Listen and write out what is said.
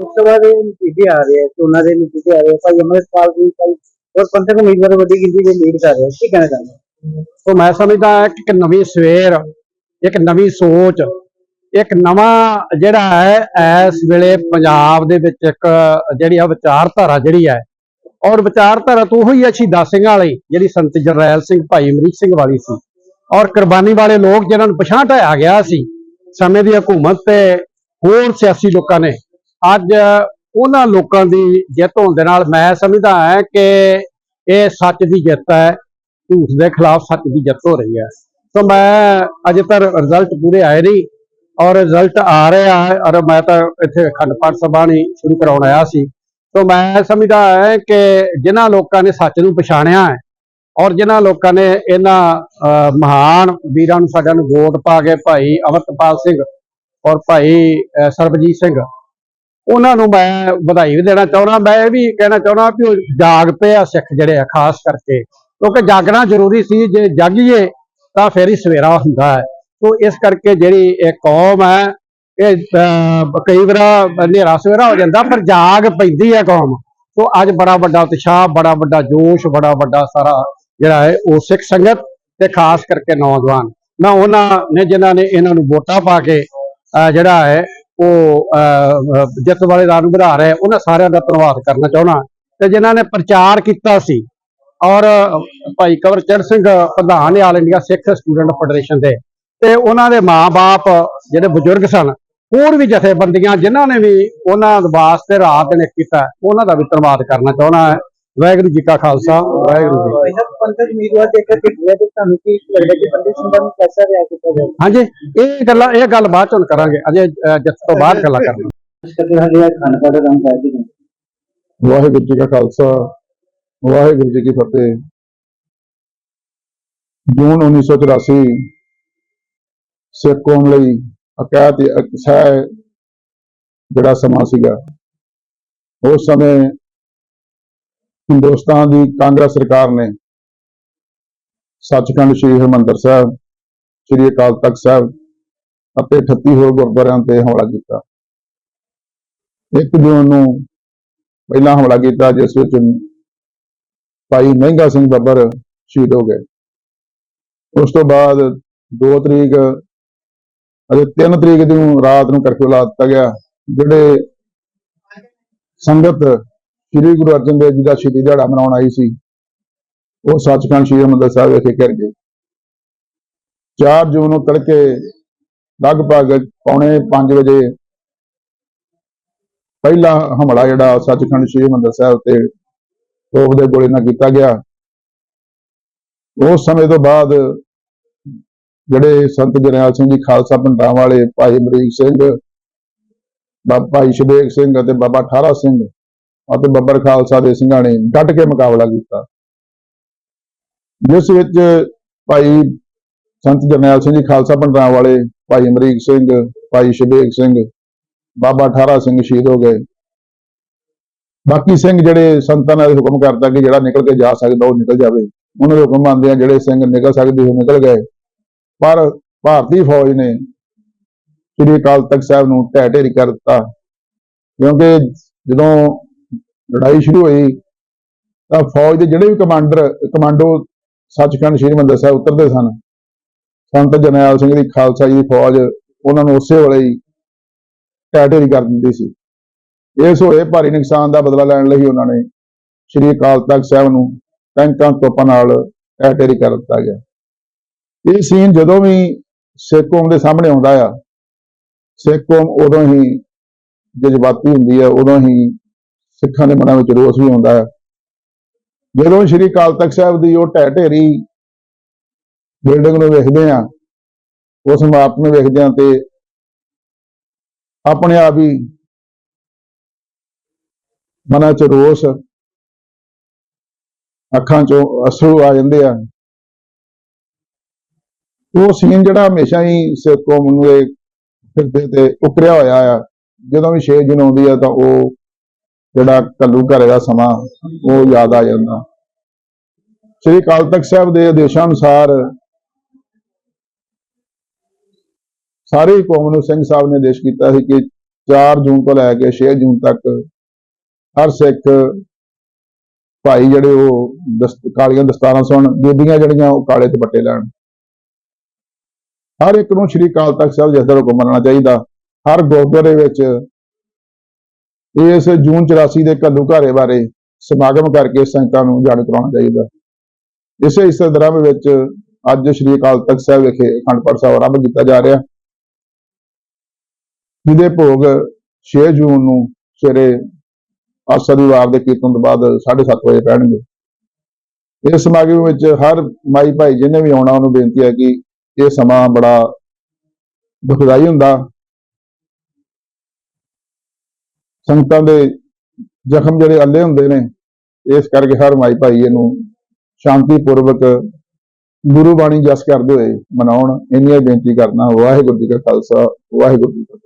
ਲੋਕ ਦੇ ਨਤੀਜੇ ਆ ਰਹੇ ਆ, ਚੋਣਾਂ ਦੇ ਨਤੀਜੇ ਆ ਰਹੇ ਆ, ਭਾਈ ਅਮਰਿਤਪਾਲ ਜੀ ਭਾਈ ਹੋਰ ਪੰਥਕ ਉਮੀਦਵਾਰ ਵੱਡੀ ਗਿਣਤੀ ਵਿੱਚ ਲੀਡ ਕਰ ਰਹੇ ਆ, ਕੀ ਕਹਿਣਾ ਚਾਹੁੰਦੇ ਸੋ ਮੈਂ ਸਮਝਦਾ ਕਿ ਇੱਕ ਨਵੀਂ ਸਵੇਰ, ਇੱਕ ਨਵੀਂ ਸੋਚ, ਇੱਕ ਨਵਾਂ ਜਿਹੜਾ ਹੈ, ਇਸ ਵੇਲੇ ਪੰਜਾਬ ਦੇ ਵਿੱਚ ਇੱਕ ਜਿਹੜੀ ਆ ਵਿਚਾਰਧਾਰਾ ਜਿਹੜੀ ਹੈ, ਔਰ ਵਿਚਾਰਧਾਰਾ ਤੋਂ ਉਹੀ ਹੈ ਸ਼ਹੀਦਾਂ ਸਿੰਘਾਂ ਵਾਲੀ, ਜਿਹੜੀ ਸੰਤ ਜਰਨੈਲ ਸਿੰਘ ਭਾਈ ਅਮਰੀਕ ਸਿੰਘ ਵਾਲੀ ਸੀ, ਔਰ ਕੁਰਬਾਨੀ ਵਾਲੇ ਲੋਕ ਜਿਹਨਾਂ ਨੂੰ ਪਛਾਣ ਢਾਇਆ ਗਿਆ ਸੀ, ਸਮੇਂ ਦੀ ਹਕੂਮਤ ਤੇ ਹੋਰ ਸਿਆਸੀ ਲੋਕਾਂ ਨੇ ਅੱਜ ਉਹਨਾਂ ਲੋਕਾਂ ਦੀ ਜਿੱਤ ਹੋਣ ਦੇ ਨਾਲ ਮੈਂ ਸਮਝਦਾ ਹਾਂ ਕਿ ਇਹ ਸੱਚ ਦੀ ਜਿੱਤ ਹੈ ਝੂਠ ਦੇ ਖਿਲਾਫ ਸੱਚ ਦੀ ਜਿੱਤ ਹੋ ਰਹੀ ਹੈ। ਸੋ ਮੈਂ ਅਜੇ ਤੱਕ ਰਿਜ਼ਲਟ ਪੂਰੇ ਆਏ ਨਹੀਂ ਔਰ ਰਿਜ਼ਲਟ ਆ ਰਿਹਾ ਹੈ ਔਰ ਮੈਂ ਤਾਂ ਇੱਥੇ ਅਖੰਡ ਪਾਠ ਸਭਾ ਨਹੀਂ ਸ਼ੁਰੂ ਕਰਾਉਣ ਆਇਆ ਸੀ। ਸੋ ਮੈਂ ਸਮਝਦਾ ਹੈ ਕਿ ਜਿਨ੍ਹਾਂ ਲੋਕਾਂ ਨੇ ਸੱਚ ਨੂੰ ਪਛਾਣਿਆ ਹੈ ਔਰ ਜਿਨ੍ਹਾਂ ਲੋਕਾਂ ਨੇ ਇਹਨਾਂ ਅਹ, ਮਹਾਨ ਵੀਰਾਂ ਨੂੰ ਸਾਡਿਆਂ ਨੂੰ ਵੋਟ ਪਾ ਕੇ ਭਾਈ ਅਮਰਤਪਾਲ ਸਿੰਘ ਔਰ ਭਾਈ ਸਰਬਜੀਤ ਸਿੰਘ ਉਹਨਾਂ ਨੂੰ ਮੈਂ ਵਧਾਈ ਵੀ ਦੇਣਾ ਚਾਹੁੰਦਾ ਮੈਂ ਇਹ ਵੀ ਕਹਿਣਾ ਚਾਹੁੰਦਾ ਵੀ ਉਹ ਜਾਗ ਪਏ ਆ ਸਿੱਖ ਜਿਹੜੇ ਆ ਖਾਸ ਕਰਕੇ। ਕਿਉਂਕਿ ਜਾਗਣਾ ਜ਼ਰੂਰੀ ਸੀ ਜੇ ਜਾਗੀਏ ਤਾਂ ਫਿਰ ਹੀ ਸਵੇਰਾ ਹੁੰਦਾ ਹੈ। ਸੋ ਇਸ ਕਰਕੇ ਜਿਹੜੀ ਇਹ ਕੌਮ ਹੈ ਇਹ ਕਈ ਵਾਰ ਹਨੇਰਾ ਸਵੇਰਾ ਹੋ ਜਾਂਦਾ ਪਰ ਜਾਗ ਪੈਂਦੀ ਹੈ ਕੌਮ। ਸੋ ਅੱਜ ਬੜਾ ਵੱਡਾ ਉਤਸ਼ਾਹ ਬੜਾ ਵੱਡਾ ਜੋਸ਼ ਬੜਾ ਵੱਡਾ ਸਾਰਾ ਜਿਹੜਾ ਹੈ ਉਹ ਸਿੱਖ ਸੰਗਤ ਤੇ ਖਾਸ ਕਰਕੇ ਨੌਜਵਾਨ। ਮੈਂ ਉਹਨਾਂ ਨੇ ਜਿਨ੍ਹਾਂ ਨੇ ਇਹਨਾਂ ਨੂੰ ਵੋਟਾਂ ਪਾ ਕੇ ਅਹ, ਜਿਹੜਾ ਹੈ ਉਹ ਅਹ, ਜਿੱਤ ਵਾਲੇ ਰਾਹ ਨੂੰ ਵਧਾ ਰਹੇ ਉਹਨਾਂ ਸਾਰਿਆਂ ਦਾ ਧੰਨਵਾਦ ਕਰਨਾ ਚਾਹੁੰਦਾ। ਤੇ ਜਿਨ੍ਹਾਂ ਨੇ ਪ੍ਰਚਾਰ ਕੀਤਾ ਸੀ ਔਰ ਭਾਈ ਕਵਰਚੰਦ ਸਿੰਘ ਪ੍ਰਧਾਨ all India Sikh student federation ਦੇ ਤੇ ਉਹਨਾਂ ਦੇ ਮਾਪੇ ਜਿਹੜੇ ਬਜ਼ੁਰਗ ਸਨ ਹੋਰ ਵੀ ਜਥੇਬੰਦੀਆਂ ਜਿਨ੍ਹਾਂ ਨੇ ਵੀ ਉਹਨਾਂ ਵਾਸਤੇ ਰਾਤ ਦਿਨ ਕੀਤਾ ਉਹਨਾਂ ਦਾ ਵੀ ਧੰਨਵਾਦ ਕਰਨਾ ਚਾਹੁੰਦਾ। ਹੈ ਵਾਹਿਗੁਰੂ ਜੀ ਕਾ ਖਾਲਸਾ ਵਾਹਿਗੁਰੂ ਜੀ ਕੀ ਫਤਿਹ। ਇਹਨਾਂ ਪੰਥਕ ਉਮੀਦਵਾਰ ਦੇ ਇੱਕ ਟਿਕੜੇ ਤੇ ਤੁਹਾਨੂੰ ਕੀ ਲੱਗਦਾ ਕਿ ਪੰਡਿਤ ਸਿੰਘਾਂ ਨੂੰ ਕੈਸਾ ਰਿਹਾ ਕੀਤਾ ਜਾਏ ਹਾਂਜੀ ਇਹ ਗੱਲਾਂ ਇਹ ਗੱਲ ਬਾਅਦ ਚੋਂ ਕਰਾਂਗੇ। ਅਜੇ ਜਿੱਤ ਤੋਂ ਬਾਅਦ ਗੱਲਾਂ ਕਰਾਂਗੇ। ਇਸ ਕਰਕੇ ਸਾਡੇ ਅਖੰਡ ਪਾਠ ਦਾ ਕੰਮ ਕਰਦੇ ਨੇ ਵਾਹਿਗੁਰੂ ਜੀ ਕਾ ਖਾਲਸਾ ਵਾਹਿਗੁਰੂ ਜੀ ਕੀ ਫਤਿਹ। ਜੂਨ 1984 ਸਿੱਖ ਕੌਮ ਲਈ ਅਕਾਇਤ ਅਕਸੈ ਜਿਹੜਾ ਸਮਾਂ ਸੀਗਾ ਉਸ ਸਮੇਂ ਹਿੰਦੁਸਤਾਨ ਦੀ ਕਾਂਗਰਸ ਸਰਕਾਰ ਨੇ ਸੱਚਖੰਡ ਸ੍ਰੀ ਹਰਿਮੰਦਰ ਸਾਹਿਬ, ਸ੍ਰੀ ਅਕਾਲ ਤਖਤ ਸਾਹਿਬ ਅਤੇ 38 ਹੋਰ ਗੁਰਦੁਆਰਿਆਂ ਤੇ ਹਮਲਾ ਕੀਤਾ। ਇੱਕ ਜੂਨ ਨੂੰ ਪਹਿਲਾ ਹਮਲਾ ਕੀਤਾ, ਜਿਸ ਵਿੱਚ ਭਾਈ ਮਹਿੰਗਾ ਸਿੰਘ ਬੱਬਰ ਸ਼ਹੀਦ ਹੋ ਗਏ। ਉਸ ਤੋਂ ਬਾਅਦ 2 ਤਰੀਕ ਅਤੇ 3 ਤਰੀਕ ਨੂੰ ਰਾਤ ਨੂੰ ਕਰਫਿਊ ਲਾ ਦਿੱਤਾ ਗਿਆ, ਜਿਹੜੇ ਸੰਗਤ ਸ੍ਰੀ ਗੁਰੂ ਅਰਜਨ ਦੇਵ ਜੀ ਦਾ ਸ਼ਹੀਦੀ ਦਿਹਾੜਾ ਮਨਾਉਣ ਆਈ ਸੀ। ਉਹ ਸੱਚਖੰਡ ਸ੍ਰੀ ਹਰਿਮੰਦਰ ਸਾਹਿਬ ਵਿਖੇ ਕਰ ਗਏ। 4 ਜੂਨ ਨੂੰ ਤੜਕੇ ਲਗਭਗ ਪੌਣੇ 5 ਵਜੇ ਪਹਿਲਾ ਹਮਲਾ ਜਿਹੜਾ ਸੱਚਖੰਡ ਸ੍ਰੀ ਹਰਿਮੰਦਰ ਸਾਹਿਬ ਤੇ ਤੋਪ ਦੇ ਗੋਲੇ ਨਾਲ ਕੀਤਾ ਗਿਆ। ਉਸ ਸਮੇਂ ਤੋਂ ਬਾਅਦ ਜਿਹੜੇ ਸੰਤ ਜਰਨੈਲ ਸਿੰਘ ਜੀ, ਖਾਲਸਾ ਪਿੰਡਾਂ ਵਾਲੇ ਭਾਈ ਅਮਰੀਕ ਸਿੰਘ, ਬਾਬਾ ਭਾਈ ਸ਼ਬੇਕ ਸਿੰਘ ਅਤੇ ਬਾਬਾ ਠਾਰਾ ਸਿੰਘ ਅਤੇ ਬੱਬਰ ਖਾਲਸਾ ਦੇ ਸਿੰਘਾਂ ਨੇ ਡਟ ਕੇ ਮੁਕਾਬਲਾ ਕੀਤਾ। ਜਿਸ ਵਿੱਚ ਭਾਈ ਸੰਤ ਜਰਨੈਲ ਸਿੰਘ ਜੀ ਖਾਲਸਾ ਪੰਡਰਾਂ ਵਾਲੇ, ਭਾਈ ਅਮਰੀਕ ਸਿੰਘ, ਭਾਈ ਸ਼ਬੇਕ ਸਿੰਘ, ਬਾਬਾ ਠਾਰਾ ਸਿੰਘ ਸ਼ਹੀਦ ਹੋ ਗਏ। ਬਾਕੀ ਸਿੰਘ ਜਿਹੜੇ ਸੰਤਾਂ ਨਾਲ ਹੁਕਮ ਕਰਦਾ ਕਿ ਜਿਹੜਾ ਨਿਕਲ ਕੇ ਜਾ ਸਕਦਾ ਉਹ ਨਿਕਲ ਜਾਵੇ। ਉਹਨਾਂ ਦੇ ਹੁਕਮ ਮੰਨਦੇ ਆ, ਜਿਹੜੇ ਸਿੰਘ ਨਿਕਲ ਸਕਦੇ ਉਹ ਨਿਕਲ ਗਏ। ਪਰ ਭਾਰਤੀ ਫੌਜ ਨੇ ਸ੍ਰੀ ਅਕਾਲ ਤਖਤ ਸਾਹਿਬ ਨੂੰ ਢਹਿ ਢੇਰੀ ਕਰ ਦਿੱਤਾ। ਕਿਉਂਕਿ ਜਦੋਂ ਲੜਾਈ ਸ਼ੁਰੂ ਹੋਈ। ਤਾਂ ਫੌਜ ਦੇ ਜਿਹੜੇ ਵੀ ਕਮਾਂਡਰ, ਕਮਾਂਡੋ ਸੱਚਖੰਡ ਸ੍ਰੀ ਹਰਿਮੰਦਰ ਸਾਹਿਬ ਉਤਰਦੇ ਸਨ। ਸੰਤ ਜਰਨੈਲ ਸਿੰਘ ਦੀ ਖਾਲਸਾ ਜੀ ਦੀ ਫੌਜ ਉਹਨਾਂ ਨੂੰ ਉਸੇ ਵੇਲੇ ਹੀ ਟੈਟੇਰੀ ਕਰ ਦਿੰਦੀ ਸੀ। ਇਸ ਹੋਏ ਭਾਰੀ ਨੁਕਸਾਨ ਦਾ ਬਦਲਾ ਲੈਣ ਲਈ ਉਹਨਾਂ ਨੇ ਸ੍ਰੀ ਅਕਾਲ ਤਖਤ ਸਾਹਿਬ ਨੂੰ ਟੈਂਕਾਂ, ਤੋਪਾਂ ਨਾਲ ਟੈਟੇਰੀ ਕਰ ਦਿੱਤਾ ਗਿਆ। ਇਹ ਸੀਨ ਜਦੋਂ ਵੀ ਸਿੱਖ ਕੌਮ ਦੇ ਸਾਹਮਣੇ ਆਉਂਦਾ ਆ, ਸਿੱਖ ਕੌਮ ਉਦੋਂ ਹੀ ਜਜ਼ਬਾਤੀ ਹੁੰਦੀ ਹੈ ਉਦੋਂ ਹੀ ਸਿੱਖਾਂ ਦੇ ਮਨਾਂ ਵਿੱਚ ਰੋਸ ਵੀ ਆਉਂਦਾ ਹੈ। ਜਦੋਂ ਸ੍ਰੀ ਅਕਾਲ ਤਖਤ ਸਾਹਿਬ ਦੀ ਉਹ ਢਹਿ ਢੇਰੀ ਬਿਲਡਿੰਗ ਨੂੰ ਵੇਖਦੇ ਆ ਉਸ ਇਮਾਰਤ ਨੂੰ ਵੇਖਦੇ ਆ ਤੇ ਆਪਣੇ ਆਪ ਹੀ ਮਨਾਂ 'ਚ ਰੋਸ ਅੱਖਾਂ 'ਚੋਂ ਅਸੂ ਆ ਜਾਂਦੇ ਆ। ਉਹ ਸੀਨ ਜਿਹੜਾ ਹਮੇਸ਼ਾ ਹੀ ਸਿੱਖ ਕੌਮ ਨੂੰ ਇਹ ਫਿਰਦੇ ਤੇ ਉਕਰਿਆ ਹੋਇਆ ਆ। ਜਦੋਂ ਵੀ 6 ਦਿਨ ਆਉਂਦੀ ਆ ਤਾਂ ਉਹ ਜਿਹੜਾ ਕੱਲੂ ਘਰੇ ਦਾ ਸਮਾਂ, ਉਹ ਯਾਦ ਆ ਜਾਂਦਾ। ਸ੍ਰੀ ਅਕਾਲ ਤਖਤ ਸਾਹਿਬ ਦੇ ਆਦੇਸ਼ਾਂ ਅਨੁਸਾਰ ਸਾਰੀ ਕੌਮ ਨੂੰ ਸਿੰਘ ਸਾਹਿਬ ਨੇ ਆਦੇਸ਼ ਕੀਤਾ ਸੀ ਕਿ 4 ਜੂਨ ਤੋਂ ਲੈ ਕੇ 6 ਜੂਨ ਤੱਕ ਹਰ ਸਿੱਖ ਭਾਈ ਜਿਹੜੇ ਉਹ ਦਸਤ, ਕਾਲੀਆਂ ਦਸਤਾਰਾਂ ਸੁਣ ਬੀਬੀਆਂ ਜਿਹੜੀਆਂ ਉਹ ਕਾਲੇ ਦੁਪੱਟੇ ਲੈਣ। ਹਰ ਇੱਕ ਨੂੰ ਸ਼੍ਰੀ ਅਕਾਲ ਤਖਤ ਸਾਹਿਬ ਜਿਸ ਦਾ ਹੁਕਮ ਮੰਨਣਾ ਚਾਹੀਦਾ, ਹਰ ਗੁਰਦੁਆਰੇ ਵਿੱਚ ਇਸ ਜੂਨ 84 ਦੇ ਘੱਲੂ ਘਾਰੇ ਬਾਰੇ ਸਮਾਗਮ ਕਰਕੇ ਸੰਗਤਾਂ ਨੂੰ ਜਾਣ ਕਰਾਉਣਾ ਚਾਹੀਦਾ। ਇਸੇ ਇਸੇ ਵਿੱਚ ਅੱਜ ਸ਼੍ਰੀ ਅਕਾਲ ਤਖਤ ਸਾਹਿਬ ਵਿਖੇ ਅਖੰਡ ਪਾਠ ਸਾਹਿਬ ਆਰੰਭ ਕੀਤਾ ਜਾ ਰਿਹਾ। ਜਿਹਦੇ ਭੋਗ 6 ਜੂਨ ਨੂੰ ਸਵੇਰੇ ਆਸਾ ਦੀ ਵਾਰ ਦੇ ਕੀਰਤਨ ਤੋਂ ਬਾਅਦ 7:30 ਵਜੇ ਪੈਣਗੇ। ਇਸ ਸਮਾਗਮ ਵਿੱਚ ਹਰ ਮਾਈ ਭਾਈ ਜਿਹਨੇ ਵੀ ਆਉਣਾ, ਉਹਨੂੰ ਬੇਨਤੀ ਹੈ ਕਿ ਇਹ ਸਮਾਂ ਬੜਾ ਦੁਖਦਾਈ ਹੁੰਦਾ। ਸੰਗਤਾਂ ਦੇ ਜ਼ਖਮ ਜਿਹੜੇ ਅੱਲੇ ਹੁੰਦੇ ਨੇ, ਇਸ ਕਰਕੇ ਹਰ ਮਾਈ ਭਾਈ ਇਹਨੂੰ ਸ਼ਾਂਤੀ ਪੂਰਵਕ ਗੁਰੂ ਬਾਣੀ ਜਸ ਕਰਦੇ ਹੋਏ ਮਨਾਉਣ। ਇੰਨੀਆਂ ਬੇਨਤੀ ਕਰਨਾ ਵਾਹਿਗੁਰੂ ਜੀ ਕਾ ਖਾਲਸਾ, ਵਾਹਿਗੁਰੂ ਜੀ ਕੀ